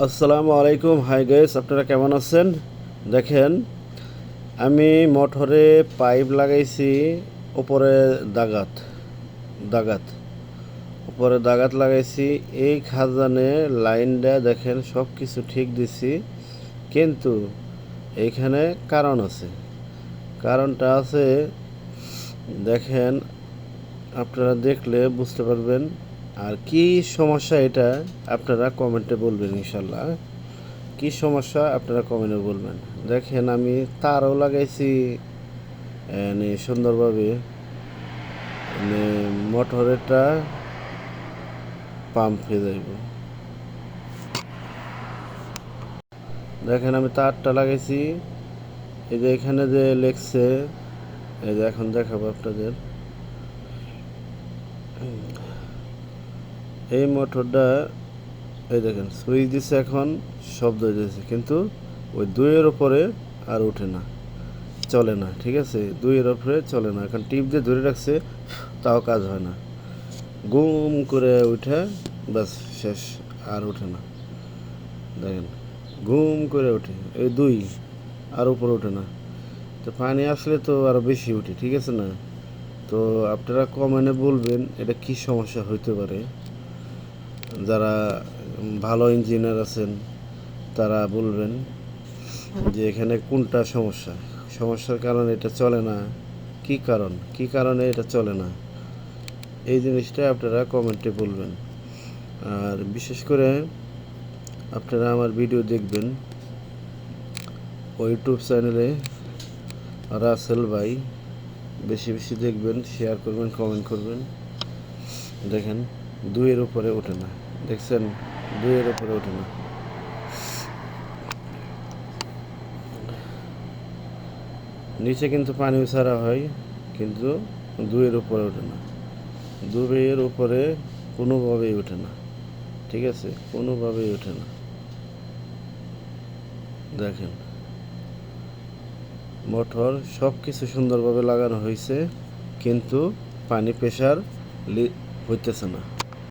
আসসালামু আলাইকুম। Hi guys আপনারা কেমন আছেন? দেখেন, আমি মোটরে পাইপ লাগাইছি, উপরে দাগাত দাগাত, উপরে দাগাত লাগাইছি। এই খাজানে লাইনটা দেখেন সব কিছু ঠিক দিছি, কিন্তু এইখানে কারণ আছে। কারণটা আছে, দেখেন, আপনারা দেখলে বুঝতে পারবেন আর কি সমস্যা এটা আপনারা কমেন্টে বলবেন ইনশাল্লাহ। কি সমস্যা আপনারা কমেন্টে বলবেন। দেখেন আমি তারও লাগাইছি সুন্দরভাবে এনে মোটরেরটা পাম্প হয়ে যাইব। দেখেন আমি তারটা লাগাইছি, এই যে এখানে যে লেখছে এই যে এখন দেখাবো আপনাদের। এই মোটরটা, এই দেখেন, সুইচ দিচ্ছে এখন, শব্দ হইতেছে কিন্তু ওই দুইয়ের ওপরে আর ওঠে না, চলে না, ঠিক আছে? দুইয়ের ওপরে চলে না, এখন টিপ দিয়ে ধরে রাখছে, তাও কাজ হয় না। গুম করে উঠে, ব্যাস, শেষ, আর ওঠে না। দেখেন ঘুম করে ওঠে এই দুই, আর উপরে ওঠে না। তো পানি আসলে তো আরও বেশি উঠে, ঠিক আছে না? তো আপনারা কমেন্টে বলবেন, এটা কি সমস্যা হইতে পারে? যারা ভালো ইঞ্জিনিয়ার আছেন, তারা বলবেন যে এখানে কোনটা সমস্যা? সমস্যার কারণে এটা চলে না। কি কারণ? কি কারণে এটা চলে না? এই জিনিসটা আপনারা কমেন্টে বলবেন। আর বিশেষ করে আপনারা আমার ভিডিও দেখবেন। ইউটিউব চ্যানেলে রাসেল ভাই বেশি বেশি দেখবেন শেয়ার করবেন কমেন্ট করবেন। দেখেন, দুইয়ের উপরে ওঠে না। দেখছেন, দুইয়ের উপরে ওঠে না। নিচে কিন্তু পানি ছাড়া হয়, কিন্তু দুইয়ের উপরে ওঠে না। দুইয়ের উপরে কোনোভাবেই ওঠে না। ঠিক আছে? কোনোভাবেই ওঠে না। দেখেন, মোটর সব কিছু সুন্দরভাবে লাগানো হয়েছে, কিন্তু পানি প্রেশার হইতেছে না।